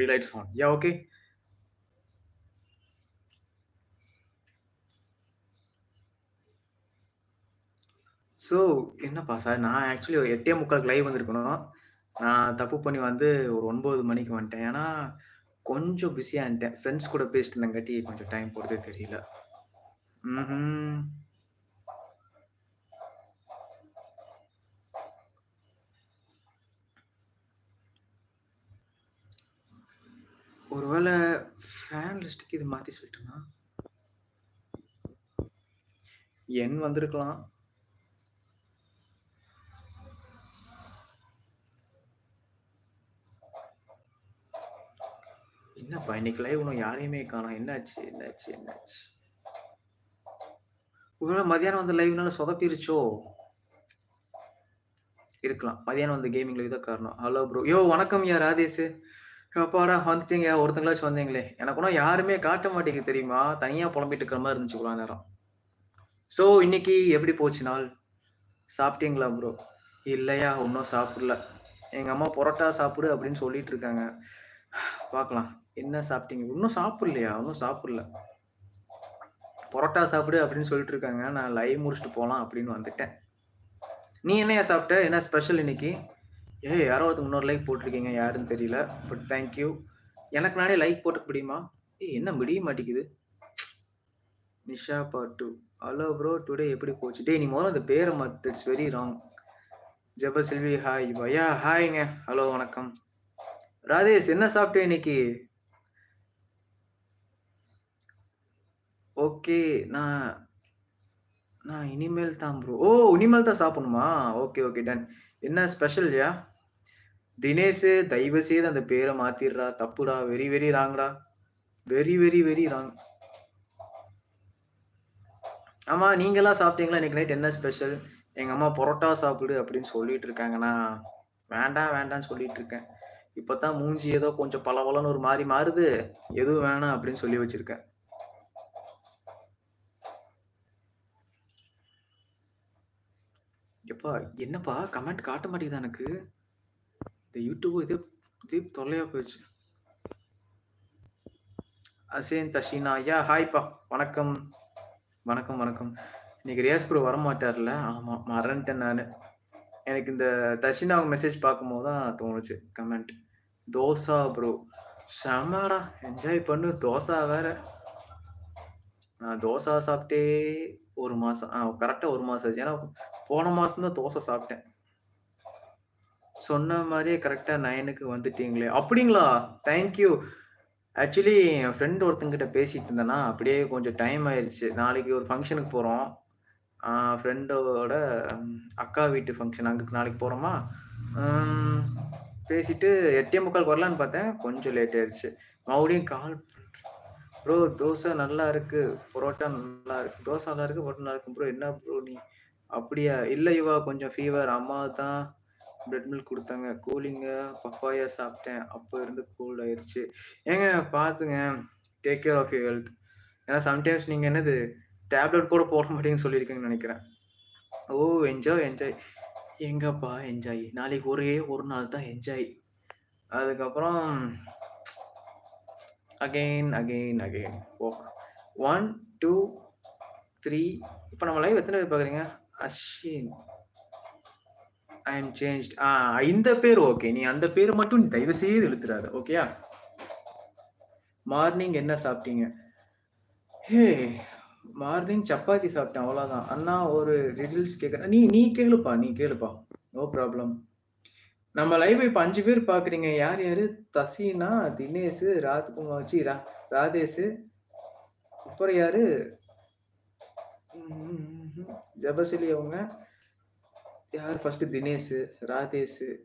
Relights on. Yeah, okay. So என்னப்பா sir நான் actually ஒரு 8:45க்கு லைவ் வந்திருக்கணும். நான் தப்பு பண்ணி வந்து ஒரு ஒன்பது மணிக்கு வந்துட்டேன். ஏன்னா, கொஞ்சம் பிஸியாக இருந்துட்டேன். ஃப்ரெண்ட்ஸ் கூட பேசிட்டு இருந்தங்காட்டி கொஞ்சம் டைம் போகிறதே தெரியல. ம் ஒருவேளை ஃபேன் லிஸ்ட்டுக்கு இது மாற்றி சொல்லிட்டுனா எண் வந்திருக்கலாம். என்னப்பா இன்னைக்கு லைவ் ஒன்றும் யாரையுமே காணும் என்னாச்சு? என்னாச்சு? என்னாச்சு? ஒருவேள மதியானம் வந்த லைவ்னால சொதப்பிருச்சோ? இருக்கலாம். மதியானம் வந்த கேமிங் லைவ் தான் காரணம். Hello bro. யோ யார் ராதேஷ். அப்பாடா வந்துட்டீங்க. ஒருத்தங்களாச்சும் வந்தீங்களே. எனக்கு யாருமே காட்ட மாட்டேங்குது தெரியுமா? தனியா புலம்பிட்டு இருக்கிற மாதிரி இருந்துச்சு இவ்வளோ நேரம். ஸோ இன்னைக்கு எப்படி போச்சு நாள்? சாப்பிட்டீங்களா ப்ரோ? இல்லையா, ஒன்றும் சாப்பிடல. எங்கள் அம்மா பொரோட்டா சாப்பிடு அப்படின்னு சொல்லிட்டு இருக்காங்க. பார்க்கலாம். என்ன சாப்பிட்டீங்க? இன்னும் சாப்பிடலையா? ஒன்றும் சாப்பிடல. பொரோட்டா சாப்பிடு அப்படின்னு சொல்லிட்டு இருக்காங்க. நான் லைவ் முடிச்சுட்டு போகலாம் அப்படின்னு வந்துட்டேன். நீ என்னையா சாப்பிட்ட? என்ன ஸ்பெஷல் இன்னைக்கு? ஏய் யாரோ ஒருத்தர் இன்னொரு லைக் போட்டிருக்கீங்க. யாருன்னு தெரியல. But thank you. எனக்கு நானே லைக் போட்டுக்க முடியுமா? ஏய் என்ன முடிய மாட்டேங்குது. Nisha part two hello bro today எப்படி போச்சு? டேய் நீ முதல்ல அந்த பேரை மாத்து. It's very wrong. Jebaselvi hi. பயா ஹாய்ங்க. ஹலோ வணக்கம். ராதேஷ் என்ன சாப்பிட்டே இன்னைக்கு? ஓகே. நான் நான் இனிமேல் தான் ப்ரோ. ஓ! இனிமேல் தான் சாப்பிடணுமா? Okay, okay done. என்ன ஸ்பெஷல்யா? தினேஷ் தயவு செய்து அந்த பேரை மாத்திடுறா தப்புடா. Very very ராங்டா. Very very very wrong. ஆமா நீங்களாம் சாப்பிட்டீங்களா? இன்னைக்கு நைட் என்ன ஸ்பெஷல்? எங்க அம்மா பரோட்டா சாப்பிடு அப்படின்னு சொல்லிட்டு இருக்காங்கண்ணா வேண்டாம் வேண்டான்னு சொல்லிட்டு இருக்கேன். இப்பதான் மூஞ்சி ஏதோ கொஞ்சம் பளபளன்னு ஒரு மாதிரி மாறுது. எதுவும் வேணாம் அப்படின்னு சொல்லி வச்சிருக்கேன். எப்பா என்னப்பா கமெண்ட் காட்ட மாட்டேங்குது எனக்கு? இந்த யூடியூப் இது தீப் தொல்லையா போயிடுச்சு அசேன் தஷினா. யா ஹாய்ப்பா. வணக்கம். வணக்கம், வணக்கம். இன்னைக்கு ரியாஸ் ப்ரோ வரமாட்டார்ல. ஆமாம் மறந்துட்டேன் நான் எனக்கு இந்த தஷினா அவங்க மெசேஜ் பார்க்கும்போது தான் தோணுச்சு கமெண்ட். தோசா ப்ரோ. செம்மடா. என்ஜாய் பண்ணு. தோசா வேற. நான் தோசா சாப்பிட்டே ஒரு மாதம் ஆ கரெக்டாக ஒரு மாதம் ஆச்சு. ஏன்னா போன மாதம் தான் தோசை சாப்பிட்டேன். சொன்ன மாதிரியே கரெக்டாக நைனுக்கு வந்துட்டீங்களே. அப்படிங்களா? Thank you. ஆக்சுவலி என் ஃப்ரெண்ட் ஒருத்தங்கிட்ட பேசிட்டு இருந்தேன்னா அப்படியே கொஞ்சம் டைம் ஆயிடுச்சு நாளைக்கு ஒரு ஃபங்க்ஷனுக்கு போகிறோம் ஃப்ரெண்டோட அக்கா வீட்டு ஃபங்க்ஷன் அங்கே நாளைக்கு போகிறோமா பேசிட்டு எட்டே முக்கால் வரலான்னு பார்த்தேன். கொஞ்சம் லேட் ஆயிடுச்சு மறுபடியும் கால் ப்ரோ தோசை நல்லா இருக்கு. பரோட்டா நல்லா இருக்கு. தோசை நல்லா இருக்கு. பரோட்டா நல்லா இருக்கு ப்ரோ. என்ன ப்ரோ நீ? அப்படியா? இல்லை இவா கொஞ்சம் ஃபீவர். அம்மா தான் பிரெட் மில்க் கொடுத்தாங்க கூலிங்காக பப்பாயா சாப்பிட்டேன். அப்போ இருந்து கோல்ட் ஆயிடுச்சு ஏங்க பார்த்துங்க. Take care of your health. ஏன்னா சம்டைம்ஸ் நீங்கள் என்னது டேப்லெட் கூட போட மாட்டீங்கன்னு சொல்லியிருக்கீங்கன்னு நினைக்கிறேன் ஓ! Enjoy, enjoy. எங்கப்பா என்ஜாய்? நாளைக்கு ஒரே ஒரு நாள் தான் என்ஜாய். அதுக்கப்புறம் again, again, again okay one two three இப்போ நம்ம லைவ் எத்தனை பேர் பார்க்குறீங்க? அஸ்வின். ஐ அம் சேஞ்ச் ஆ இந்த பேர் ஓகே. நீ அந்த பேர் மட்டும் நீ தயவு செய்து இழுத்துறாத. ஓகேயா? மார்னிங் என்ன சாப்பிட்டீங்க? ஹே மார்னிங் சப்பாத்தி சாப்பிட்டேன். அவ்வளோதான். அண்ணா ஒரு ரிடில்ஸ் கேட்குறேன் நீ நீ கேளுப்பா. நீ கேளுப்பா. No problem. நம்ம லைவ் இப்போ அஞ்சு பேர் பார்க்குறீங்க. யார் யார் தசீனா, தினேஷ், ராஜ்குமார் ச்சீ ரா ராதேஷ். அப்புறம் யார் ஜபசிலி அவங்க. யார் ஃபஸ்ட்டு தினேஷ், ராதேஷ்,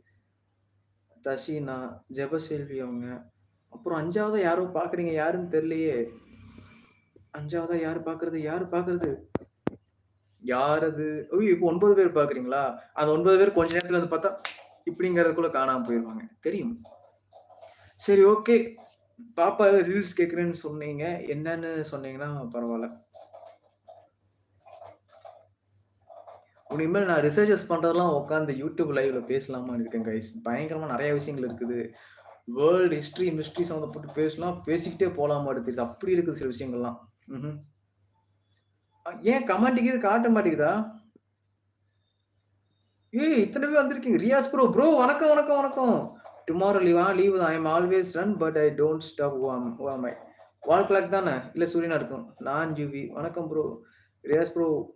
தஷீனா, ஜெபசெல்வி அவங்க. அப்புறம் அஞ்சாவதாக யாரோ பார்க்குறீங்க. யாருன்னு தெரியலையே. அஞ்சாவதாக யார் பார்க்குறது? யார் பார்க்குறது? யார் அது? ஐயோ! இப்போ ஒன்பது பேர் பார்க்குறீங்களா? அந்த ஒன்பது பேர் கொஞ்ச நேரத்தில் வந்து பார்த்தா, இப்படிங்கிறதுக்குள்ளே காணாமல் போயிடுவாங்க தெரியும். சரி ஓகே. பாப்பா ரீல்ஸ் கேட்குறேன்னு சொன்னீங்க. என்னன்னு சொன்னீங்கன்னா பரவாயில்ல இனிமேல் நான் ரிசர்ச்சஸ் பண்ணுறதெல்லாம் உட்காந்து யூடியூப் லைவ்ல பேசலாமான்னு இருக்கேன் கைஸ். பயங்கரமாக நிறைய விஷயங்கள் இருக்குது. வேர்ல்டு ஹிஸ்ட்ரி மிஸ்ட்ரி சம்மந்தப்பட்டு பேசலாம். பேசிக்கிட்டே போகலாமா தெரியுது. அப்படி இருக்குது சில விஷயங்கள்லாம். ம் ஏன் கமெண்ட் காட்ட மாட்டேங்குதா? ஏய்! இத்தனை பேர் வந்திருக்கீங்க. ரியாஸ் ப்ரோ, ப்ரோ வணக்கம், வணக்கம், வணக்கம். டுமாரோ லீவா leave I am always run but I don't stop who am I? Wall clock தானே? இல்லை சூரியனா இருக்கும். நான் ஜூவி. வணக்கம் ப்ரோ. ரியாஸ் ப்ரோ.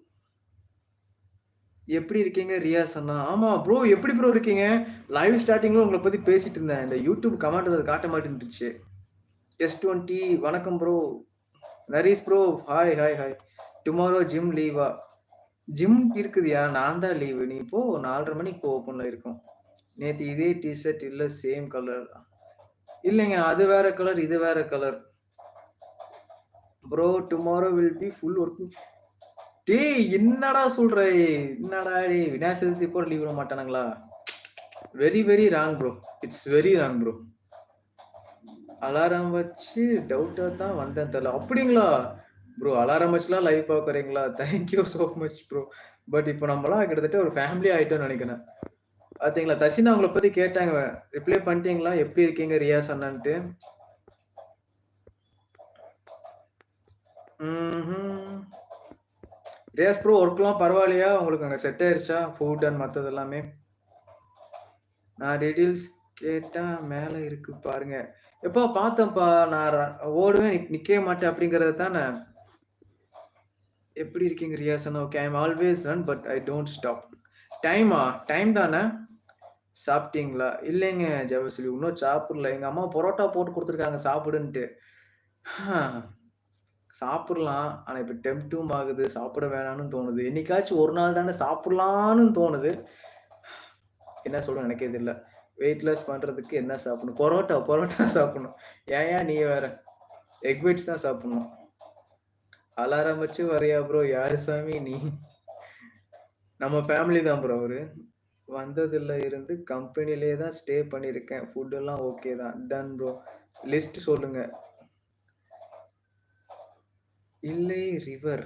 எப்படி இருக்கீங்க ரியாஸ் அண்ணா? ஆமா ப்ரோ எப்படி ப்ரோ இருக்கீங்க? லைவ் ஸ்டார்டிங்ல உங்களை பத்தி பேசிட்டு இருந்தேன். இந்த யூடியூப் கமெண்ட் அது காட்ட மாட்டேன்ருச்சு. எஸ்20 வணக்கம் bro. நரீஸ் bro. Hi, hi, hi. Tomorrow gym லீவா? ஜிம் இருக்குதுயா. நான் தான் லீவு. நீ இப்போ நாலரை மணிக்கு போ ஓப்பன்ல இருக்கும். நேற்று இதே டிஷர்ட் ஷர்ட் சேம் கலர். இல்லைங்க. அது வேற கலர், இது வேற colour. Bro tomorrow will be full working டேய் என்னடா சொல்ற? என்னடா டேய் விநாயகர் சதுர்த்தி கூட லீவ் விட மாட்டானுங்களா? Very very wrong bro. It's very wrong bro. Alarm வச்சு டவுட்டாக தான் வந்தேன் தெரியல அப்படிங்களா? ப்ரோ அலாரம் வச்சுலாம் லைவ் பார்க்குறீங்களா? Thank you much bro. But இப்போ நம்மளாம் கிட்டத்தட்ட ஒரு ஃபேமிலி ஆகிட்டோம்னு நினைக்கிறேன் பார்த்தீங்களா தசினா அவங்கள பற்றி கேட்டாங்க. ரிப்ளை பண்ணிட்டீங்களா? எப்படி இருக்கீங்க ரியாஸ் அண்ணன்ட்டு? ம் டேஸ் ப்ரோ ஒர்க்லாம் பரவாயில்லையா? உங்களுக்கு அங்கே செட் ஆயிடுச்சா ஃபுட் அண்ட் மற்றது எல்லாமே? நான் டீடெயில்ஸ் கேட்டால் மேலே இருக்கு பாருங்க. எப்பா பார்த்தேன்ப்பா. நான் ஓடுவேன் நிற்கவே மாட்டேன் அப்படிங்கிறது தானே? எப்படி இருக்கீங்க ரியாசன் okay. I'm always run but I don't stop. டைமா? டைம் தானே? சாப்பிட்டீங்களா? இல்லைங்க ஜவசலி இன்னும் சாப்பிடல. எங்கள் அம்மா பரோட்டா போட்டு கொடுத்துருக்காங்க சாப்பிடுன்ட்டு. சாப்பிடலாம். ஆனா இப்ப டெம்ட்டும் ஆகுது. சாப்பிட வேணாம்னு தோணுது. என்னைக்காச்சும் ஒரு நாள் தானே சாப்பிடலான்னு தோணுது. என்ன சொல்ல எனக்கே தெரியல. வெயிட் லாஸ் பண்றதுக்கு என்ன சாப்பிடணும்? பரோட்டா, பரோட்டா சாப்பிடணும். ஏன் நீ வேற? எக் பைட்ஸ் தான் சாப்பிடணும். அலாரம் வச்சு வரையா ப்ரோ? யாரு சாமி நீ? நம்ம ஃபேமிலி தான் ப்ரோ அவரு. வந்ததுல இருந்து கம்பெனிலே தான் ஸ்டே பண்ணியிருக்கேன். ஃபுட்டெல்லாம் ஓகே தான். Ton bro. லிஸ்ட் சொல்லுங்க. இல்லை ரிவர்.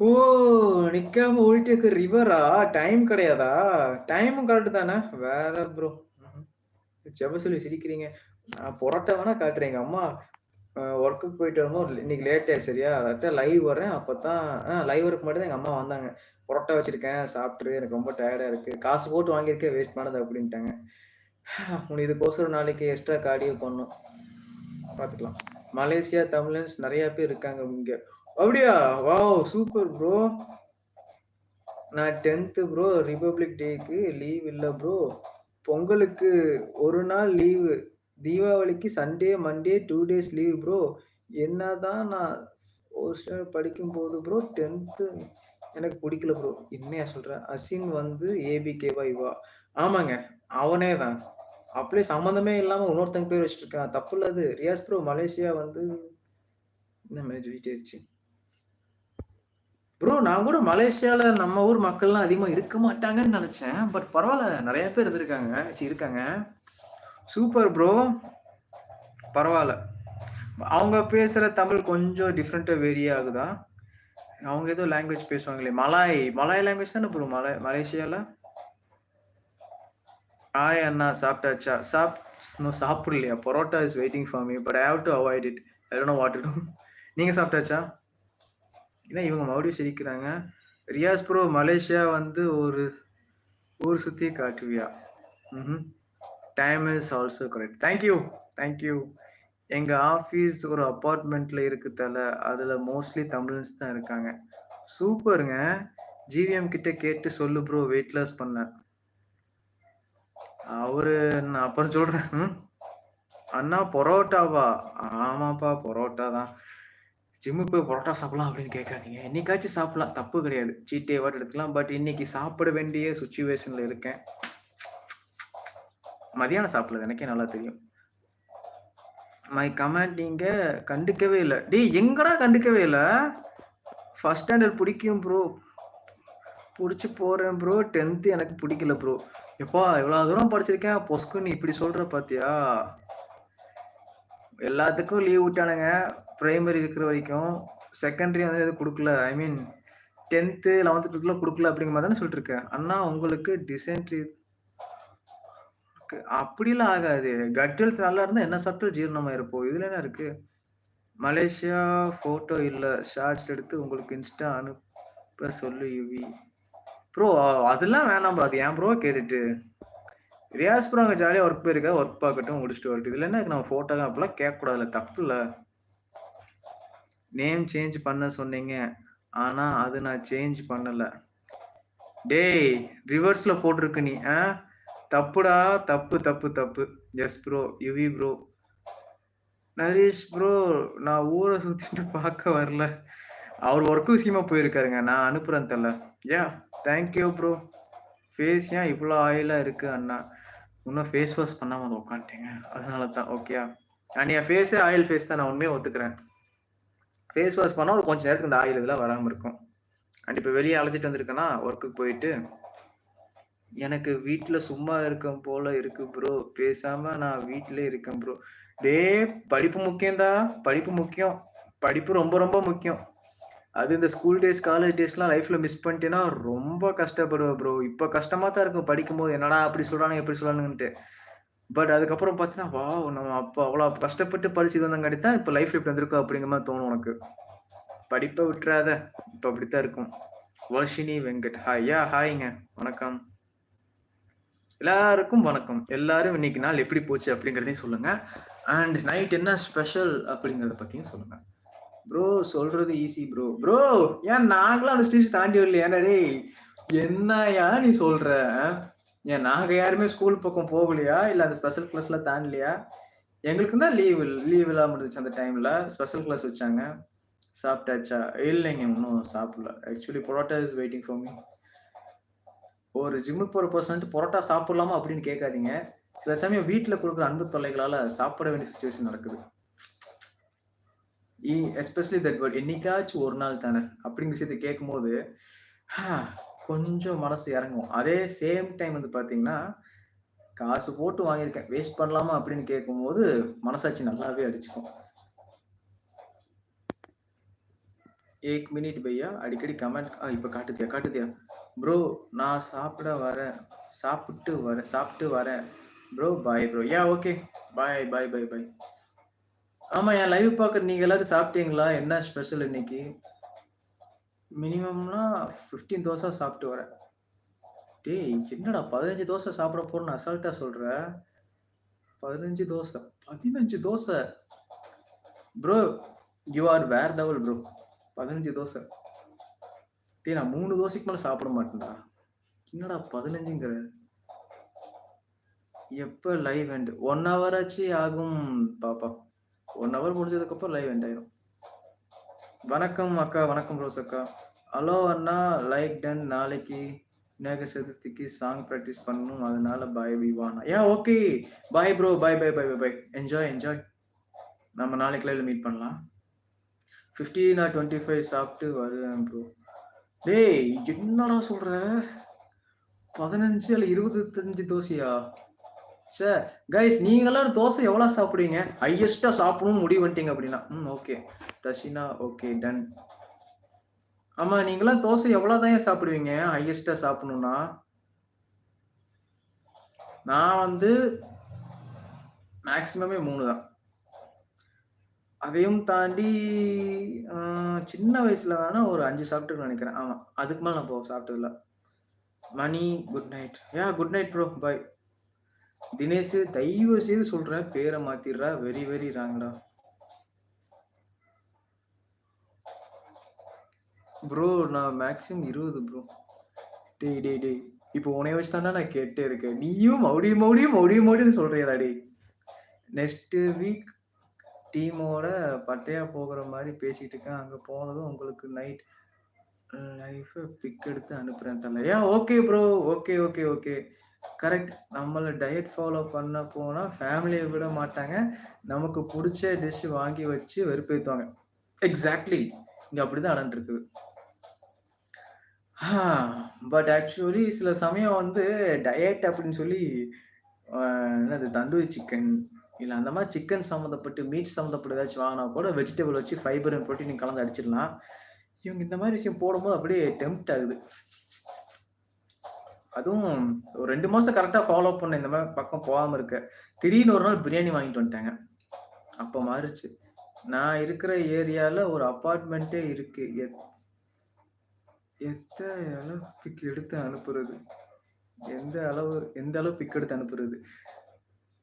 ஓ! நிக்காம ஓடிட்டு இருக்க ரிவரா? டைம் கிடையாதா? டைமும் கரெக்ட் தானே? வேற ப்ரோ. ஜெப சொல்லி சிரிக்கிறீங்க. நான் பரோட்டா வேணா காட்டுறேன். எங்க அம்மா ஒர்க்குக்கு போயிட்டு வரும்போது இன்னைக்கு லேட்டே சரியா? கரெக்டாக லைவ் வரேன். அப்பதான் அ லைவ் ஒர்க் மட்டும் தான் எங்க அம்மா வந்தாங்க. பொரோட்டா வச்சிருக்கேன். சாப்பிட்டு எனக்கு ரொம்ப டயர்டா இருக்கு. காசு போட்டு வாங்கியிருக்கேன் வேஸ்ட் பண்ணது அப்படின்ட்டாங்க. உனக்கு இதுக்கோசரம் நாளைக்கு எக்ஸ்ட்ரா கார்டியோ பண்ணும் பார்த்துக்கலாம். மலேசியா தமிழன்ஸ் நிறைய பேர் இருக்காங்க இங்க. அப்படியா? வாவ்! Super bro. நான் 10த் ப்ரோ. ரிபப்ளிக் டேக்கு லீவ் இல்லை ப்ரோ. பொங்கலுக்கு ஒரு நாள் லீவு. தீபாவளிக்கு Sunday, Monday two days leave bro. என்னதான் நான் ஒரு ஸ்டாண்டர்ட் படிக்கும்போது ப்ரோ 10த் எனக்கு பிடிக்கல ப்ரோ. என்னையா சொல்கிறேன் அசின் வந்து ஏபிகேவா இவா? ஆமாங்க. அவனே தான். அப்படியே சம்மந்தமே இல்லாம இன்னொருத்தங்க பேர் வச்சுட்டுருக்கான். தப்பு அது. ரியாஸ் ப்ரோ மலேசியா வந்து இந்த மாதிரி டெலீட் ப்ரோ நான் கூட மலேசியால நம்ம ஊர் மக்கள்லாம் அதிகமா இருக்க மாட்டாங்கன்னு நினைச்சேன் பட் பரவாயில்ல நிறைய பேர் இருந்திருக்காங்க. இருக்காங்க. Super bro. பரவாயில்ல அவங்க பேசுற தமிழ் கொஞ்சம் டிஃப்ரெண்டா வேரி ஆகுதா? அவங்க ஏதோ லாங்குவேஜ் பேசுவாங்களே! மலாய். மலாய் லாங்குவேஜ் தானே ப்ரோ மலை மலேசியால? ஹாய் அண்ணா சாப்பிட்டாச்சா? சாப் இன்னும் சாப்பிடலையா? Parotta is waiting for me. But I have to avoid it. I don't what to சாப்பிட்டாச்சா? ஏன்னா இவங்க மறுபடியும் சிரிக்கிறாங்க. ரியாஸ் ப்ரோ மலேசியா வந்து ஒரு ஊர் சுற்றி காட்டுவியா? ம் time is also correct. Thank you. Thank you. Office ஒரு அப்பார்ட்மெண்ட்டில் இருக்கு அதில் மோஸ்ட்லி தமிழ்ஸ் தான் இருக்காங்க. சூப்பருங்க. ஜிவிஎம் கிட்ட கேட்டு சொல்லு ப்ரோ வெயிட் லாஸ் பண்ணேன் அவரு நான் அப்புறம் சொல்றேன். அண்ணா பரோட்டாவா? ஆமாப்பா பரோட்டா தான். ஜிம்முக்கு போய் பரோட்டா சாப்பிடலாம் அப்படின்னு கேட்காதீங்க. என்னைக்காச்சும் சாப்பிடலாம். தப்பு கிடையாது. சீட்டே வாட் எடுத்துக்கலாம். பட் இன்னைக்கு சாப்பிட வேண்டிய சுச்சுவேஷன்ல இருக்கேன். மதியானம் சாப்பிடல. எனக்கே நல்லா தெரியும். மை கமெண்ட் நீங்க கண்டுக்கவே இல்லை டேய் எங்கடா கண்டுக்கவே இல்லை ஃபர்ஸ்ட் ஸ்டாண்டர்ட் பிடிக்கும் ப்ரோ. பிடிச்சி போறேன் ப்ரோ. 10த் எனக்கு பிடிக்கல ப்ரோ. எப்பா இவ்வளோ தூரம் படிச்சிருக்கேன். பொஸ்க்குன்னு இப்படி சொல்ற பாத்தியா? எல்லாத்துக்கும் லீவ் விட்டானுங்க. பிரைமரி இருக்கிற வரைக்கும். செகண்டரி வந்து எதுவும் கொடுக்கல ஐ மீன் டென்த்து லெவன்த்து டுவெல்த்தில் கொடுக்கல அப்படிங்கிற மாதிரி தானே சொல்லிட்டு அண்ணா உங்களுக்கு டிசென்ட்ரி அப்படிலாம் ஆகாது. கட் ஹெல்த் நல்லா இருந்தால் என்ன சாப்பிட்டாலும் ஜீரணமாயிரும். இதில் என்ன இருக்கு? மலேசியா ஃபோட்டோ இல்லை ஷார்ட்ஸ் எடுத்து உங்களுக்கு இன்ஸ்டா அனுப்ப சொல்லு யுவி. ப்ரோ அதெல்லாம் வேணாம் ப்ரோ. அது ஏன் ப்ரோ கேட்டுட்டு? ரியாஸ் ப்ரோ அங்கே ஜாலியாக ஒர்க் போயிருக்கா ஒர்க் பார்க்கட்டும், முடிச்சுட்டு வரட்டும். இதில் என்ன நம்ம ஃபோட்டோ அப்படிலாம் கேட்கக்கூடாதுல்ல. தப்புல்ல. நேம் சேஞ்ச் பண்ண சொன்னீங்க. ஆனால் அது நான் சேஞ்ச் பண்ணலை டேய்! ரிவர்ஸில் போட்டிருக்கு நீ. ஆ? தப்புடா. தப்பு, தப்பு, தப்பு. Yes bro. Yuvi bro. Naresh bro, நான் ஊரை சுற்றிட்டு பார்க்க வரல. அவர் ஒர்க்கு விஷயமா போயிருக்காருங்க. நான் அனுப்புறேன் தல. ஏன் தேங்க் யூ ப்ரோ. ஃபேஸ் ஏன் இவ்வளோ ஆயிலாக இருக்குது அண்ணா? இன்னும் ஃபேஸ் வாஷ் பண்ணாமல் வந்து உட்காந்துட்டீங்க அதனால தான். ஓகேயா? அண்ட் என் ஃபேஸே ஆயில் ஃபேஸ் தான். நான் உண்மையா ஒத்துக்கிறேன். ஃபேஸ் வாஷ் பண்ணால் ஒரு கொஞ்சம் நேரத்துக்கு இந்த ஆயில் இதெல்லாம் வராமல் இருக்கும். அண்ட் இப்போ வெளியே அழைச்சிட்டு வந்திருக்கேன்னா, ஒர்க்குக்கு போயிட்டு எனக்கு வீட்டில் சும்மா இருக்கும் போல இருக்கு ப்ரோ. பேசாம நான் வீட்டிலே இருக்கேன் ப்ரோ. டே படிப்பு முக்கியம்டா. படிப்பு முக்கியம். படிப்பு ரொம்ப ரொம்ப முக்கியம். அது இந்த ஸ்கூல் டேஸ், காலேஜ் டேஸ்லாம் லைஃப்பில் மிஸ் பண்ணிட்டேன்னா, ரொம்ப கஷ்டப்படுவேன் ப்ரோ. இப்போ கஷ்டமாக தான் இருக்கும் படிக்கும்போது. என்னடா அப்படி சொல்றானுங்க, எப்படி சொல்றானுங்கன்ட்டு. பட் அதுக்கப்புறம் பார்த்தீங்கன்னா, வா நம்ம அப்போ அவ்வளோ கஷ்டப்பட்டு படிச்சு இது வந்தங்காட்டி தான் இப்போ லைஃப் இப்படி வந்திருக்கோம் அப்படிங்கிற மாதிரி தோணும் உனக்கு. படிப்பை விட்டுறாத. அப்படி அப்படித்தான் இருக்கும். வர்ஷினி வெங்கட். ஹாய்யா ஹாய்ங்க. வணக்கம். எல்லாருக்கும் வணக்கம். எல்லாரும் இன்னைக்கு நாள் எப்படி போச்சு அப்படிங்கிறதையும் சொல்லுங்க. அண்ட் நைட் என்ன ஸ்பெஷல் அப்படிங்கிறத பற்றியும் சொல்லுங்க. ப்ரோ சொல்றது ஈஸி ப்ரோ. ப்ரோ ஏன் நாங்களும் அந்த ஸ்டேஜ் தாண்டி வரல டேய்? என்னயா நீ சொல்ற? ஏன் நாங்க யாருமே ஸ்கூல் பக்கம் போகலையா? இல்ல அந்த ஸ்பெஷல் கிளாஸ்ல தாண்டலையா? எங்களுக்கு தான் லீவ் லீவ் இல்லாம இருந்துச்சு அந்த டைம்ல. ஸ்பெஷல் கிளாஸ் வச்சாங்க. சாப்பிட்டாச்சா? இல்லைங்க இன்னும் சாப்பிடல. Actually parotta is waiting for me. ஒரு ஜிம்முக்கு போற பெர்சன்ட்டு பொரோட்டா சாப்பிடலாமா அப்படின்னு கேட்காதீங்க. சில சமயம் வீட்டில் கொடுக்குற அன்பு தொல்லைகளால் சாப்பிட வேண்டிய சுச்சுவேஷன் நடக்குது. இ எஸ்பெஷலி தட் வேர்ட் என்னைக்காச்சும் ஒரு நாள் தானே அப்படிங்கிற விஷயத்த கேட்கும்போது, கொஞ்சம் மனசு இறங்கும். அதே சேம் டைம் வந்து பார்த்தீங்கன்னா, காசு போட்டு வாங்கியிருக்கேன். வேஸ்ட் பண்ணலாமா அப்படின்னு கேட்கும்போது, மனசாட்சி நல்லாவே அடிச்சுக்கும். ஏக் மினிட் பையா அடிக்கடி கமெண்ட் ஆ காட்டுதியா காட்டுதியா? ப்ரோ நான் சாப்பிட வரேன். சாப்பிட்டு வரேன் சாப்பிட்டு வரேன். Bro bye bro. Yeah okay. Bye bye bye bye. ஆமா என் லைவ் பார்க்குற நீங்க எல்லாரும் சாப்பிட்டீங்களா? என்ன ஸ்பெஷல் இன்னைக்கு? மினிமம்னா 15 தோசை சாப்பிட்டு வரேன். டேய் என்னடா 15 தோசை சாப்பிட போறேன்னு அசால்ட்டா சொல்ற? 15 தோசை 15 dosa. Bro you are where level bro. 15 தோசை. டேய் நான் மூணு தோசைக்கு மேலே சாப்பிட மாட்டேன்டா. என்னடா பதினஞ்சுங்கிற எப்போ லைவ் அண்ட் ஒன் ஹவர் ஆச்சு ஆகும் பாப்பா. ஒன் ஹவர் முடிஞ்சதுக்கப்புறம் லைவ் எண்ட் ஆயிரும். வணக்கம் அக்கா. வணக்கம் ரோஸ் அக்கா. ஹலோ அண்ணா லைக் டன் நாளைக்கு விநாயகர் சதுர்த்திக்கு சாங் ப்ராக்டிஸ் பண்ணணும். அதனால பாய் விவானா வான். Okay. Bye bro. Bye bye bye bye. Enjoy enjoy. நம்ம நாளைக்கு லைவ்ல மீட் பண்ணலாம். ஃபிஃப்டீன் டுவெண்ட்டி ஃபைவ் சாப்பிட்டு வருவேன் ப்ரோ. டேய் என்னடா சொல்ற? 15 இல்ல 25 தோசையா? சார் கைஸ் நீங்களாம் தோசை எவ்வளோ சாப்பிடுவீங்க? ஹையஸ்ட்டாக சாப்பிடணும்னு முடிவு பண்ணிட்டீங்க அப்படின்னா. ம் ஓகே. தஷினா okay done. ஆமாம் நீங்களாம் தோசை எவ்வளோ தான் சாப்பிடுவீங்க? ஹையஸ்ட்டாக சாப்பிடணும்னா? நான் வந்து மேக்ஸிமமே மூணு தான். அதையும் தாண்டி சின்ன வயசில் வேணா ஒரு 5 சாப்பிட்டுருக்கேன்னு நினைக்கிறேன் ஆமாம் அதுக்கு மேலே நான் இப்போ சாப்பிட்டதில்ல. மணி குட் நைட். ஏன் good night bro. Bye. Dinesh தயவு செய்து சொல்றேன் பேரை மாத்திடுறா வெரி வெரி ராங்டா. ப்ரோ நான் மேக்ஸிமம் 20 ப்ரோ. டே டே டேய். இப்போ உன்னைய வச்சு தானே நான் கேட்டே இருக்கேன். நீயும் மறுபடியும் மறுபடியும் மறுபடியும் மறுபடியும் சொல்றியேடா டே நெக்ஸ்ட் வீக் டீமோட பட்டையா போகிற மாதிரி பேசிட்டு இருக்கேன். அங்க போனதும் உங்களுக்கு நைட் லைஃபை பிக் எடுத்து அனுப்புறேன் தல. Okay bro. Okay okay okay. Correct. நம்மளை டயட் ஃபாலோ பண்ண போனால் ஃபேமிலியை விட மாட்டாங்க. நமக்கு பிடிச்ச டிஷ் வாங்கி வச்சு வெறுப்பேற்றுவாங்க எக்ஸாக்ட்லி. இங்க அப்படிதான் நடந்துருக்குது பட் ஆக்சுவலி சில சமயம் வந்து டயட் அப்படின்னு சொல்லி என்னது தந்தூரி சிக்கன் இல்லை அந்த மாதிரி சிக்கன் சம்மந்தப்பட்டு மீட் சம்மந்தப்பட்டு ஏதாச்சும் வாங்கினா கூட வெஜிடபிள் வச்சு ஃபைபர் அண்ட் கலந்து அடிச்சிடலாம். இவங்க இந்த மாதிரி விஷயம் போடும்போது அப்படியே டெம்ப்ட் ஆகுது. அதுவும் ஒரு ரெண்டு மாசம் கரெக்டா ஃபாலோ பண்ணேன். இந்த மாதிரி பக்கம் போகாம இருக்க. திடீர்னு ஒரு நாள் பிரியாணி வாங்கிட்டு வந்துட்டேங்க. அப்ப மாறுச்சு. நான் இருக்கிற ஏரியால ஒரு அப்பார்ட்மெண்ட்டே இருக்கு. எத் எத்த அளவு பிக் எடுத்து அனுப்புறது? எந்த அளவு எந்த அளவு பிக் எடுத்து அனுப்புறது?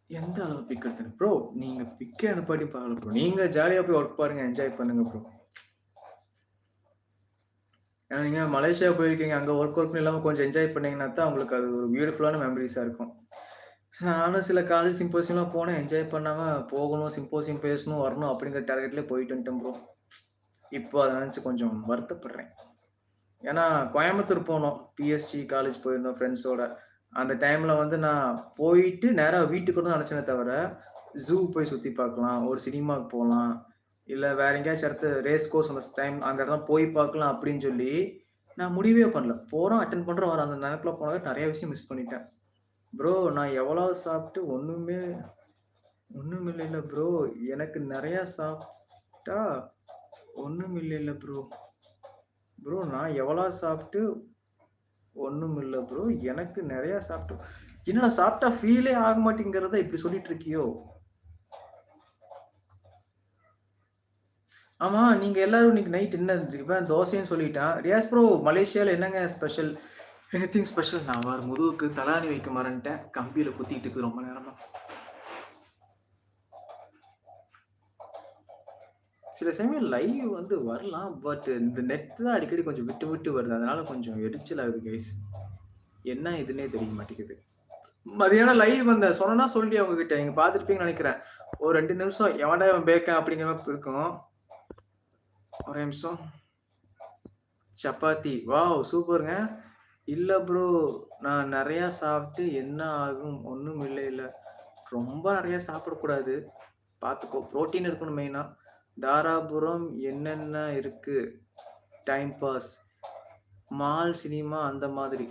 எந்த அளவு பிக் எடுத்து ப்ரோ நீங்க பிக்கே அனுப்பாட்டி பார்க்கல ப்ரோ. நீங்க ஜாலியா போய் ஒர்க் பாருங்க. என்ஜாய் பண்ணுங்க ப்ரோ. ஏன்னா நீங்க மலேசியா போயிருக்கீங்க. அங்க ஒர்க் ஒர்க் இல்லாம கொஞ்சம் என்ஜாய் பண்ணீங்கன்னா தான் உங்களுக்கு அது ஒரு பியூட்டிஃபுல்லான மெமரிஸா இருக்கும். நானும் சில காலேஜ் சிம்போசியம்லாம் போனேன். என்ஜாய் பண்ணாம போகணும், சிம்போசியம் பேசணும், வரணும் அப்படிங்கிற டார்கெட்லேயே போயிட்டு வந்துட்டேன் ப்ரோ. இப்போ அதை நினச்சி கொஞ்சம் வருத்தப்படுறேன். ஏன்னா கோயம்புத்தூர் போனோம். பிஎஸ்டி காலேஜ் போயிருந்தோம் ஃப்ரெண்ட்ஸோட. அந்த டைம்ல வந்து நான் போயிட்டு நேராக வீட்டுக்கு வரணும்னு நெனச்சேனே தவிர, ஜூ போய் சுற்றி பார்க்கலாம், ஒரு சினிமாக்கு போகலாம் இல்ல வேற எங்கேயாச்சும் அடுத்து ரேஸ் கோர்ஸ் அந்த டைம் அந்த இடத்துல போய் பார்க்கலாம் அப்படின்னு சொல்லி, நான் முடிவே பண்ணல. போறோம், அட்டன் பண்றோம், வர அந்த நெனப்புல போனது நிறைய விஷயம் மிஸ் பண்ணிட்டேன். ப்ரோ நான் எவ்வளவு சாப்பிட்டு ஒண்ணுமே ஒண்ணும் இல்லைல்ல ப்ரோ. எனக்கு நிறையா சாப்பிட்டா ஒண்ணும் இல்லைல்ல ப்ரோ. ப்ரோ நான் எவ்வளோ சாப்பிட்டு ஒன்றும் இல்லை ப்ரோ. எனக்கு நிறையா சாப்பிட்டு என்னடா சாப்பிட்டா ஃபீலே ஆக மாட்டேங்கிறத இப்படி சொல்லிட்டு இருக்கியோ? ஆமாம் நீங்கள் எல்லாரும் இன்னைக்கு நைட் என்ன இவன் தோசைன்னு சொல்லிட்டான். ரியாஸ் ப்ரோ மலேசியாவில் என்னங்க ஸ்பெஷல்? Anything special? நான் வர முதுகுக்கு தலாணி வைக்க மாறேன்ட்டேன் கம்பியில் குத்திட்டு இருக்கு ரொம்ப நேரமாக சில சமயம் லைவ் வந்து வரலாம். பட் இந்த நெட் தான் அடிக்கடி கொஞ்சம் விட்டு விட்டு வருது. அதனால கொஞ்சம் எரிச்சல் ஆகுது கைஸ். என்ன இதுன்னே தெரிய மாட்டேங்குது. மதியானம் லைவ் வந்த சொன்னா சொல்லி அவங்க கிட்ட நீங்க பாத்துருப்பீங்கன்னு நினைக்கிறேன் ஒரு ரெண்டு நிமிஷம் எவன்டா இவன் பேக்க அப்படிங்கிற மாதிரி இருக்கும். ஒரே நிமிஷம். சப்பாத்தி. வாவ்! சூப்பருங்க இல்லை ப்ரோ. நான் நிறையா சாப்பிட்டு என்ன ஆகும்? ஒன்றும் இல்லை இல்லை ரொம்ப நிறையா சாப்பிடக்கூடாது. பார்த்துக்கோ. புரோட்டீன் இருக்கணும் மெயினாக தாராபுரம் என்னென்ன இருக்குது டைம் பாஸ். மால், சினிமா அந்த மாதிரி.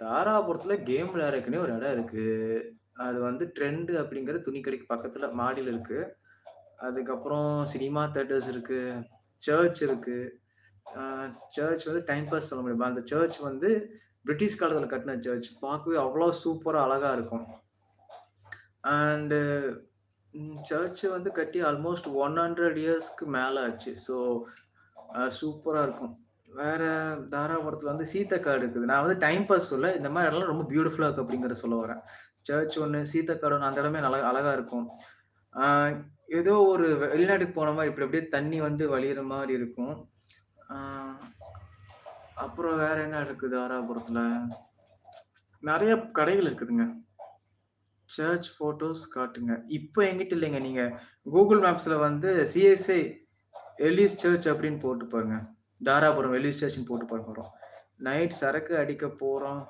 தாராபுரத்தில் கேம் விளையாடுறதுக்குன்னே ஒரு இடம் இருக்குது அது வந்து ட்ரெண்டு அப்படிங்கிற துணி கடைக்கு பக்கத்தில் மாடியில் இருக்குது அதுக்கப்புறம் சினிமா தேட்டர்ஸ் இருக்குது சர்ச் இருக்கு. சர்ச் வந்து டைம் பாஸ் சொல்ல முடியுமா? அந்த சர்ச் வந்து பிரிட்டிஷ் காலத்தில் கட்டின சர்ச். பார்க்கவே அவ்வளோ சூப்பராக அழகாக இருக்கும். அண்டு ம் சர்ச் வந்து கட்டி ஆல்மோஸ்ட் 100 இயர்ஸ்க்கு மேலே ஆச்சு. ஸோ சூப்பராக இருக்கும். வேற தாராபுரத்தில் வந்து சீத்தக்காடு இருக்குது. நான் வந்து டைம் பாஸ் சொல்ல இந்த மாதிரி இடம்லாம் ரொம்ப பியூட்டிஃபுல்லாக இருக்குது அப்படிங்கிறத சொல்ல வரேன். சர்ச் ஒன்று சீத்தக்காடு ஒன்று அந்த இடமே நல்லா அழகாக இருக்கும். ஏதோ ஒரு வெளிநாட்டுக்கு போன மாதிரி இப்படி அப்படியே தண்ணி வந்து வழியிற மாதிரி இருக்கும். அப்புறம் வேற என்ன இருக்குது தாராபுரத்துல? நிறைய கடைகள் இருக்குதுங்க. சர்ச் ஃபோட்டோஸ் காட்டுங்க. இப்போ எங்கிட்ட இல்லைங்க. நீங்க கூகுள் மேப்ஸ்ல வந்து சிஎஸ்ஐ எலிஸ் சர்ச் அப்படின்னு போட்டு பாருங்க. தாராபுரம் எலிஸ் சர்ச்னு போட்டு பாருங்க வரும். நைட் சரக்கு அடிக்க போறோம்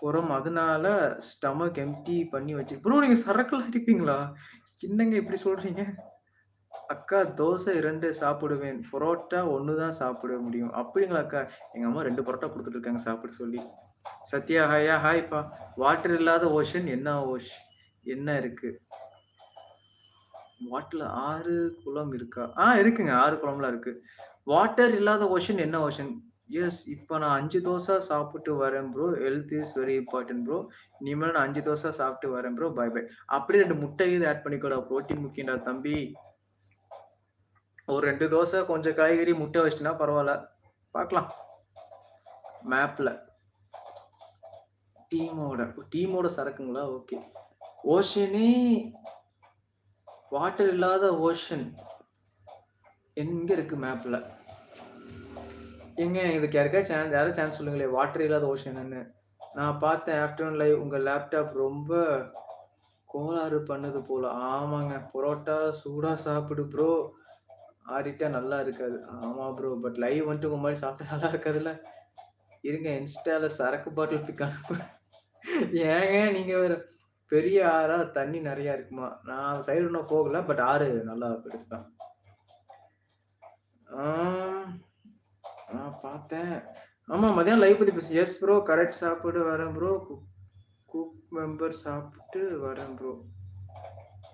போறோம். அதனால ஸ்டமக் எம்டி பண்ணி வச்சு ப்ரோ நீங்க சரக்குலாம் அடிப்பீங்களா? என்னங்க இப்படி சொல்றீங்க? அக்கா தோசை இரண்டு சாப்பிடுவேன். பரோட்டா ஒன்று தான் சாப்பிட முடியும். அப்படிங்களா அக்கா? எங்க அம்மா ரெண்டு பரோட்டா கொடுத்துட்டு இருக்காங்க சாப்பிட சொல்லி. சத்யா ஹாயா ஹாய்ப்பா. வாட்டர் இல்லாத ஓஷன் என்ன ஓஷ் என்ன இருக்கு? வாட்ல ஆறு, குளம் இருக்கா? ஆ இருக்குங்க. ஆறு குளம்லாம் இருக்கு. வாட்டர் இல்லாத ஓஷன் என்ன ஓஷன்? எஸ். இப்போ நான் அஞ்சு தோசை சாப்பிட்டு வரேன் bro. Health is very important bro. இனிமேல் நான் அஞ்சு தோசை சாப்பிட்டு வரேன் ப்ரோ. By by. அப்படியே ரெண்டு முட்டை இது ஆட் பண்ணிக்கோடா. ப்ரோட்டீன் முக்கியண்டா தம்பி. ஒரு ரெண்டு தோசை, கொஞ்சம் காய்கறி, முட்டை வச்சுனா பரவாயில்ல பார்க்கலாம். மேப்பில் டீமோட டீமோட சரக்குங்களா? ஓகே. ஓஷனே வாட்டர் இல்லாத ஓஷன் எங்க இருக்கு மேப்பில் ஏங்க இதுக்கு யாருக்கா சான்ஸ் யாரும் சான்ஸ் சொல்லுங்களேன். வாட்டர் இல்லாத ஓஷன் நான் பார்த்தேன் ஆஃப்டர்நூன் லைவ். உங்கள் லேப்டாப் ரொம்ப கோளாறு பண்ணுது போல. ஆமாங்க. பரோட்டா சூடாக சாப்பிடு ப்ரோ. ஆடிட்டா நல்லா இருக்காது. ஆமாம் ப்ரோ. பட் லைவ் வந்துட்டு உங்க மாதிரி சாப்பிட்டா நல்லா இருக்காதுல்ல? இருங்க இன்ஸ்டாவில் சரக்கு பாட்டில் பிக் அனுப்புறேன். ஏங்க நீங்கள் வேற. பெரிய ஆறா? தண்ணி நிறையா இருக்குமா? நான் அந்த சைடு இன்னும் போகல. பட் ஆறு நல்லா பெருசு தான். நான் பார்த்தேன். ஆமா மதியானம் லைவ் பத்தி பேசு எஸ் ப்ரோ கரெக்ட் சாப்பிட்டு வரேன் ப்ரோ. குக் மெம்பர் சாப்பிட்டு வரேன் ப்ரோ.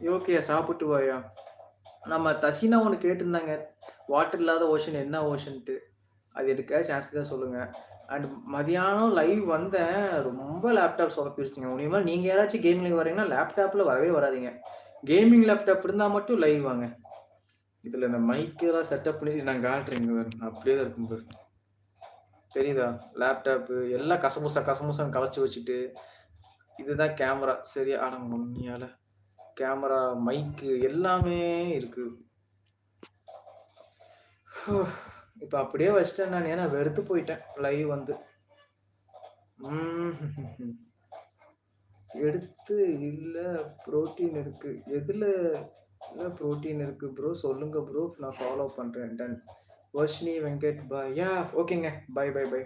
ஓகேயா சாப்பிட்டு வாயா. நம்ம தசினா ஒன்று கேட்டிருந்தாங்க. வாட்டர் இல்லாத ஓஷன் என்ன ஓஷன்ட்டு? அது எடுக்க சான்ஸ் தான் சொல்லுங்க. அண்ட் மதியானம் லைவ் வந்தேன். ரொம்ப லேப்டாப் சொதப்பிடுச்சிங்க உனியமாக நீங்கள் யாராச்சும் கேமிங்ல வரீங்கன்னா, லேப்டாப்பில் வரவே வராதீங்க. கேமிங் லேப்டாப் இருந்தால் மட்டும் லைவ் வாங்க. இதுல இந்த மைக்கெல்லாம் செட்டப் பண்ணி நான் காட்டுறேன் அப்படியே தான் இருக்கும் பாரு. தெரியுதா? லேப்டாப்பு எல்லாம் கசமுசா கசமுசான்னு கலைச்சி வச்சுட்டு, இதுதான் கேமரா. சரியா அட உண்மையால. கேமரா, மைக்கு எல்லாமே இருக்கு. இப்போ அப்படியே வச்சுட்டேன் நான். ஏன்னா வெறுத்து போயிட்டேன் லைவ் வந்து. எடுத்து இல்லை ப்ரோட்டீன் இருக்கு. எதில் என்ன புரோட்டீன் இருக்குது ப்ரோ. சொல்லுங்கள் ப்ரோ. நான் ஃபாலோ பண்ணுறேன் done. Varshini Venkat bye. Yeah ஓகேங்க. Bye bye bye.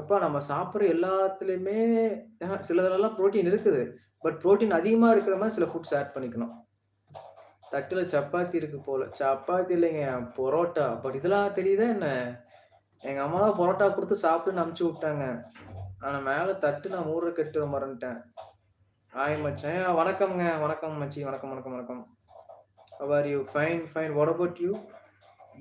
எப்பா நம்ம சாப்பிட்ற எல்லாத்துலேயுமே சிலதுலலாம் புரோட்டீன் இருக்குது. பட் புரோட்டீன் அதிகமாக இருக்கிற மாதிரி சில ஃபுட்ஸ் ஆட் பண்ணிக்கணும். தட்டில் சப்பாத்தி இருக்கு போல. சப்பாத்தி இல்லைங்க. பரோட்டா. பட் இதெல்லாம் தெரியுதா என்ன? எங்கள் அம்மா தான் பரோட்டா கொடுத்து சாப்பிடுன்னு அமுச்சு விட்டாங்க. ஆனால் மேலே தட்டு நான் ஊற கெட்டு மறந்துட்டேன். ஆய் மச்சேன் வணக்கம்ங்க. வணக்கம் மச்சி. வணக்கம், வணக்கம், வணக்கம். How are you? Fine, fine. What about you?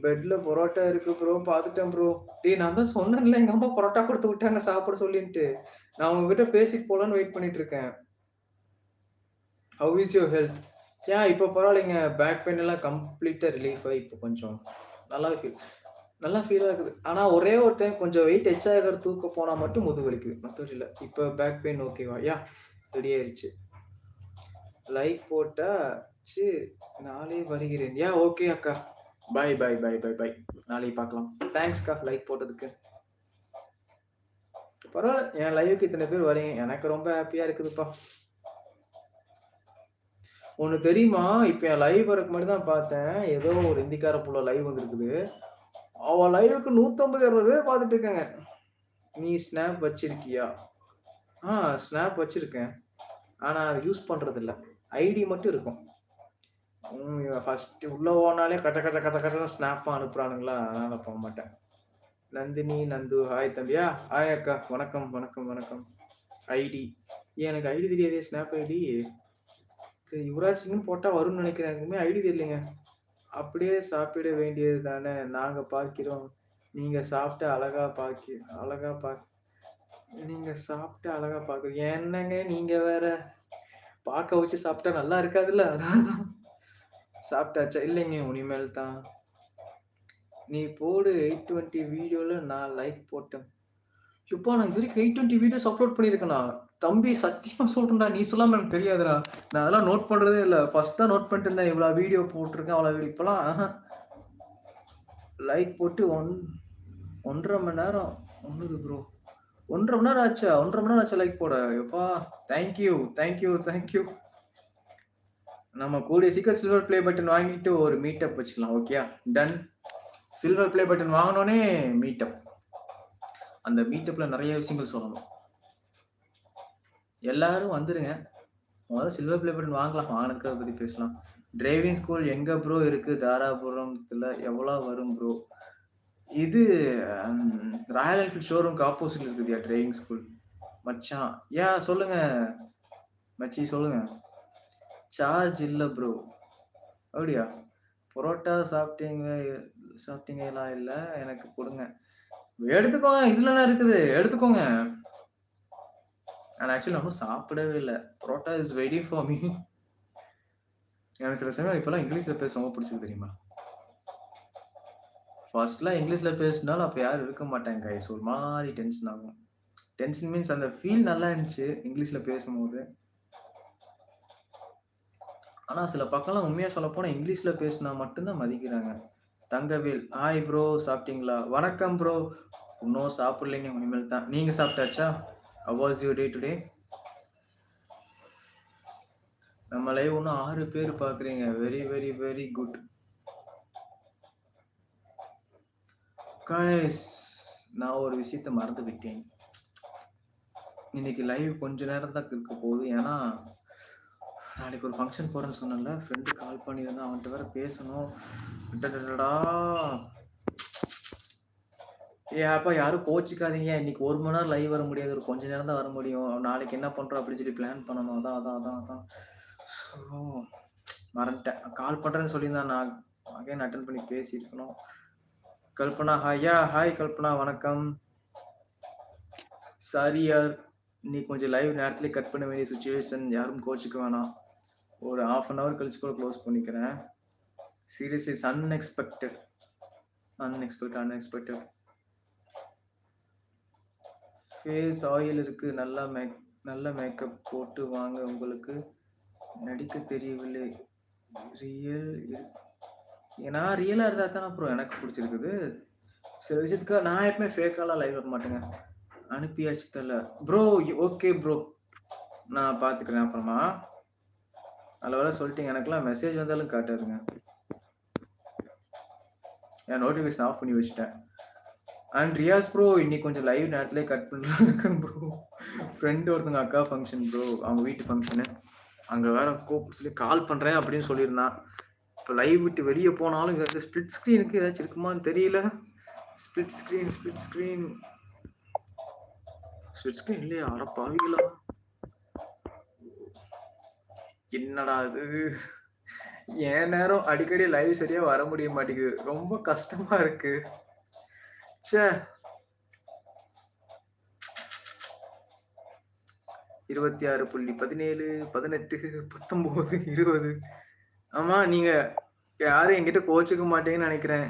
பெட்ல பரோட்டா இருக்கு ப்ரோ. பார்த்துட்டேன் ப்ரோ. டேய் நான் தான் சொன்னேன்ல எங்க அம்மா பரோட்டா கொடுத்து விட்டாங்க சாப்பிட சொல்லின்ட்டு. நான் உங்ககிட்ட பேசிட்டு போலான்னு வெயிட் பண்ணிட்டு இருக்கேன். How is your health? ஏன் இப்போ பரவாயில்லைங்க. பேக் பெயின் எல்லாம் கம்ப்ளீட்டாக ரிலீஃப் ஆகி இப்போ கொஞ்சம் நல்லா ஃபீல் நல்லா ஃபீல் ஆகுது. ஆனால் ஒரே ஒரு டைம் கொஞ்சம் வெயிட் எச் இருக்கிற தூக்க போனால் மட்டும் முதுகு வலிக்குது. மற்றபடி இல்லை இப்போ பேக் பெயின் ஓகேவா? யா ரெடி ஆயிடுச்சு லைக் போட்டால் போட்டாச்சு நாளே வருகிறேன். யா ஓகே அக்கா. Bye bye bye bye bye. நாளைக்கு பார்க்கலாம். தேங்க்ஸ்க்கா லைக் போட்டதுக்கு. பரவாயில்ல என் லைவுக்கு இத்தனை பேர் வரீங்க. எனக்கு ரொம்ப ஹாப்பியாக இருக்குதுப்பா. ஒன்று தெரியுமா? இப்போ என் லைவ் வரக்கு மாதிரி தான் பார்த்தேன். ஏதோ ஒரு இந்திக்கார புள்ள லைவ் வந்திருக்குது. அவ லைவ்க்கு 150, 200 பேர் பார்த்துட்டு இருக்காங்க. நீ ஸ்னாப் வச்சிருக்கியா? ஆ ஸ்னாப் வச்சிருக்கேன். ஆனால் அதை யூஸ் பண்ணுறதில்ல ஐடி மட்டும் இருக்கும். ம் ஃபர்ஸ்ட் உள்ள போனாலே கச்ச கச்ச கச்ச கச்சன்னு ஸ்னாப்பா அனுப்புறானுங்களா, அதனால போமாட்டேன். நந்தினி, நந்து ஹாய் தம்பியா. ஹாய் அக்கா. வணக்கம், வணக்கம், வணக்கம். ஐடி. எனக்கு ஐடி தெரியாதே ஸ்னாப் ஐடி. யுவராஜ் சிங்ன்னு போட்டால் வரும்னு நினைக்கிறேன். எனக்குமே ஐடி தெரியலைங்க அப்படியே சாப்பிட வேண்டியது தானே. நாங்கள் பார்க்கிறோம். நீங்கள் சாப்பிட்டு அழகா பார்க்க அழகா பார்க்க நீங்கள் சாப்பிட்டு அழகாக பாக்குறீங்க. என்னங்க நீங்கள் வேற. பார்க்க வச்சு சாப்பிட்டா நல்லா இருக்காதுல்ல. அதான் சாப்பிட்டாச்சா? இல்லைங்க. இனிமேல் தான். நீ போடு எயிட் டுவெண்ட்டி வீடியோவில் நான் லைக் போட்டேன். இப்போ நான் இதுவரைக்கும் 820 வீடியோஸ் அப்லோட் பண்ணியிருக்கேண்ணா தம்பி சத்தியமாக சொல்கிறேன்டா நீ சொல்லாமல் எனக்கு தெரியாதுடா. நான் அதெல்லாம் நோட் பண்ணுறதே இல்லை ஃபஸ்ட் தான் நோட் பண்ணிட்டு இருந்தேன். இவ்வளோ வீடியோ போட்டிருக்கேன் அவ்வளோ இப்போலாம் லைக் போட்டு ஒன் 1 1/2 மணி நேரம் ஒன்றுது ப்ரோ. 1 1/2 மணி நேரம் ஆச்சா? 1 1/2 மணி நேரம் ஆச்சா லைக் போட? எப்பா thank you, thank you, thank you. நம்ம கூடிய சீக்கிரம் சில்வர் ப்ளே பட்டன் வாங்கிட்டு ஒரு மீட்டப் வச்சுக்கலாம். ஓகேயா? டன். சில்வர் ப்ளே பட்டன் வாங்குனோனே மீட்டப் அந்த மீட்டப்பில் நிறைய விஷயங்கள் சொல்லணும். எல்லாரும் வந்துருங்க. முதல்ல சில்வர் ப்ளே பட்டன் வாங்கலாம். வாங்குனதுக்கு பற்றி பேசலாம். டிரைவிங் ஸ்கூல் எங்க ப்ரோ இருக்கு? தாராபுரத்துல எவ்வளோ வரும் ப்ரோ? இது ராயல் என்ஃபீல்ட் ஷோரூம்க்கு ஆப்போசிட்ல இருக்குதுயா டிரைவிங் ஸ்கூல். மச்சான். ஏன் சொல்லுங்க. மச்சி சொல்லுங்க. சார்ஜ் இல்லை ப்ரோ. அப்படியா? பரோட்டா சாப்பிட்டீங்க சாப்பிட்டீங்களா இல்லை எனக்கு கொடுங்க எடுத்துக்கோங்க. இதுலலாம் இருக்குது? எடுத்துக்கோங்க. நான் ஆக்சுவலி ஒன்றும் சாப்பிடவே இல்லை parotta is waiting for me. எனக்கு சில சமயம் இப்போலாம் இங்கிலீஷில் பேச ரொம்ப பிடிச்சது தெரியுமா? ஃபர்ஸ்ட்லாம் இங்கிலீஷில் பேசினாலும் அப்போ யாரும் இருக்க மாட்டாங்க கைஸ். ஒரு மாதிரி டென்ஷன் ஆகும். டென்ஷன் மீன்ஸ் அந்த ஃபீல் நல்லா இருந்துச்சு இங்கிலீஷில் பேசும்போது. ஆனா சில பக்கம்லாம் உண்மையா சொல்லப்போனா இங்கிலீஷ்ல பேசினா மட்டும்தான் மதிக்கிறாங்க. தங்கவேல் ஹாய் ப்ரோ சாப்பிட்டீங்களா? வணக்கம் ப்ரோ. இன்னும் சாப்பிட்லைங்க இனிமேல் தான். நீங்க சாப்பிட்டாச்சா? How was you day today? நம்ம லைவ் இன்னும் 6 பேர் பார்க்குறீங்க. Very very very good. Guys நான் ஒரு விஷயத்த மறந்துவிட்டேன். இன்னைக்கு லைவ் கொஞ்ச நேரம் தான் இருக்க போகுது. ஏன்னா, நாளைக்கு ஒரு ஃபங்க்ஷன் போகிறேன்னு சொன்னல ஃப்ரெண்டு கால் பண்ணியிருந்தான். அவன்கிட்ட வேற பேசணும். அடடடடா! ஏ அப்பா யாரும் கோச்சிக்காதீங்க இன்னைக்கு ஒரு மணி நேரம் லைவ் வர முடியாது. ஒரு கொஞ்ச நேரம் தான் வர முடியும். நாளைக்கு என்ன பண்ணுறோம் அப்படின்னு சொல்லி பிளான் பண்ணணும். அதான் அதான் அதான் அதான். ஸோ மறந்துட்டேன். கால் பண்ணுறேன்னு சொல்லியிருந்தான். நான் அகைன் அட்டன் பண்ணி பேசியிருக்கணும். கல்பனா ஹாயா ஹாய் கல்பனா வணக்கம். சாரி யார். இன்னைக்கு கொஞ்சம் லைவ் நேரத்துலேயே கட் பண்ண வேண்டிய சுச்சுவேஷன் யாரும் கோச்சிக்க வேணாம். ஒரு 1/2 அன் ஹவர் கழிச்சு கூட க்ளோஸ் பண்ணிக்கிறேன். Seriously it's unexpected. Unexpected, unexpected. Face oil இருக்கு. நல்லா மேக் நல்ல மேக்கப் போட்டு வாங்க உங்களுக்கு நடிக்க தெரியவில்லை. ரியல் ஏன்னா ரியலாக இருந்தால் தானே ப்ரோ எனக்கு பிடிச்சிருக்குது சில விஷயத்துக்கு நான் எப்பவுமே ஃபேக்காலாம் லைவ் வர மாட்டேங்க. அனுப்பியாச்சு தரல ப்ரோ ஓகே ப்ரோ. நான் பார்த்துக்கிறேன் அப்புறமா. நல்ல சொல்லிட்டீங்க. எனக்கெல்லாம் மெசேஜ் வந்தாலும் காட்டாதுங்க. என் நோட்டிஃபிகேஷன் ஆஃப் பண்ணி வச்சுட்டேன். அண்ட் ரியாஸ் ப்ரோ இன்னைக்கு கொஞ்சம் லைவ் நேரத்திலேயே கட் பண்ணலாம் இருக்கேன் ப்ரோ. ஃப்ரெண்ட் ஒருத்தவங்க அக்கா ஃபங்க்ஷன் ப்ரோ. அவங்க வீட்டு ஃபங்க்ஷனு அங்கே வேற கூப்பிட்டு சொல்லி கால் பண்ணுறேன் அப்படின்னு சொல்லியிருந்தான். இப்போ லைவ் விட்டு வெளியே போனாலும் இந்த ஸ்பிளிட் ஸ்க்ரீனுக்கு ஏதாச்சும் இருக்குமான்னு தெரியல. Split screen, split screen. Split screen இல்லையா? அட பாவிகளா! என்னடா இது? என் நேரம் அடிக்கடி லைவ் சரியா வர முடிய மாட்டேங்குது. ரொம்ப கஷ்டமா இருக்கு. ச்சே! 26.17, 18, 19, 20 ஆமா நீங்க யாரும் என்கிட்ட கோச்சுக்க மாட்டீங்கன்னு நினைக்கிறேன்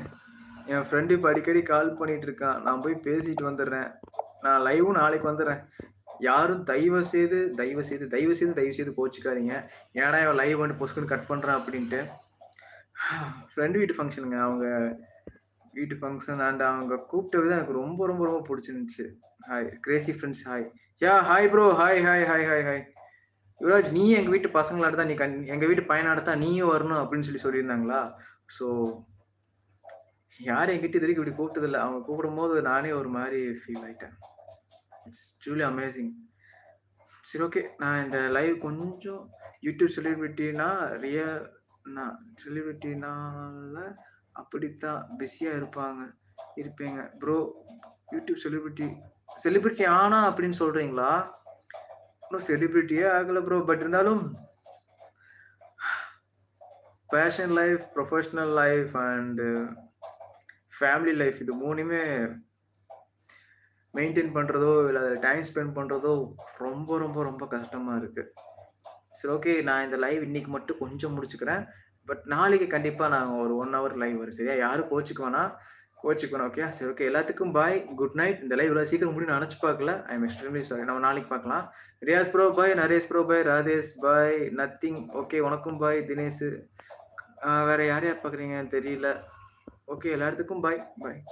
என் ஃப்ரெண்டு இப்ப அடிக்கடி கால் பண்ணிட்டு இருக்கான். நான் போய் பேசிட்டு வந்துடுறேன். நான் லைவும் நாளைக்கு வந்துடுறேன். யாரும் தயவு செய்து, தயவு செய்து, தயவு செய்து, தயவு செய்து கோச்சிக்காதீங்க ஏன்னா இவன் லைவ் வந்து பொசுக்குன்னு கட் பண்ணுறான் அப்படின்ட்டு. ஃப்ரெண்டு வீட்டு ஃபங்க்ஷனுங்க அவங்க வீட்டு ஃபங்க்ஷன் அண்ட் அவங்க கூப்பிட்ட விதம் எனக்கு ரொம்ப, ரொம்ப, ரொம்ப பிடிச்சிருந்துச்சு hi crazy friends hi. Yeah hi bro. Hi, hi, hi, hi, hi. Yuvaraj நீ எங்கள் வீட்டு பசங்களாட தான் நீ கண் எங்கள் வீட்டு பையனாட்ட தான் நீயும் வரணும் அப்படின்னு சொல்லி சொல்லியிருந்தாங்களா? ஸோ யாரும் என்கிட்ட இதுவரைக்கும் இப்படி கூப்பிட்டதில்ல. அவங்க கூப்பிடும்போது நானே ஒரு மாதிரி ஃபீல் ஆயிட்டேன். It's truly amazing. சரி ஓகே. நான் இந்த லைவ் கொஞ்சம் யூடியூப் செலிபிரிட்டினா ரியல் நான் செலிபிரிட்டினால அப்படித்தான் பிஸியாக இருப்பாங்க இருப்பீங்க. ப்ரோ யூடியூப் செலிபிரிட்டி செலிபிரிட்டி ஆனா அப்படின்னு சொல்றீங்களா? இன்னும் செலிபிரிட்டியே ஆகல ப்ரோ. பட் இருந்தாலும் passion life, professional life and family life இது மூணுமே மெயின்டெயின் பண்ணுறதோ இல்லை அதில் டைம் ஸ்பெண்ட் பண்ணுறதோ ரொம்ப, ரொம்ப, ரொம்ப கஷ்டமாக இருக்குது சரி ஓகே. நான் இந்த லைவ் இன்னைக்கு மட்டும் கொஞ்சம் முடிச்சுக்கிறேன். பட் நாளைக்கு கண்டிப்பாக நான் ஒரு ஒன் ஹவர் லைவ் வரும். சரியா? யாரும் கோவிச்சுக்க வேணாம். கோவிச்சுக்க ஓகே. சரி ஓகே. எல்லாத்துக்கும் பாய். Good night. இந்த லைவ் இவ்வளோ சீக்கிரம் முடியும் நினச்சி பார்க்கல. I am extremely sorry. நம்ம நாளைக்கு பார்க்கலாம். Riyaz bro bye. Naresh bro bye. Radhesh bye. Nothing okay. உனக்கும் பாய். தினேஷ். வேறு வேற யார் யார் பார்க்குறீங்கன்னு தெரியல. ஓகே. எல்லாத்துக்கும் பாய். பாய்.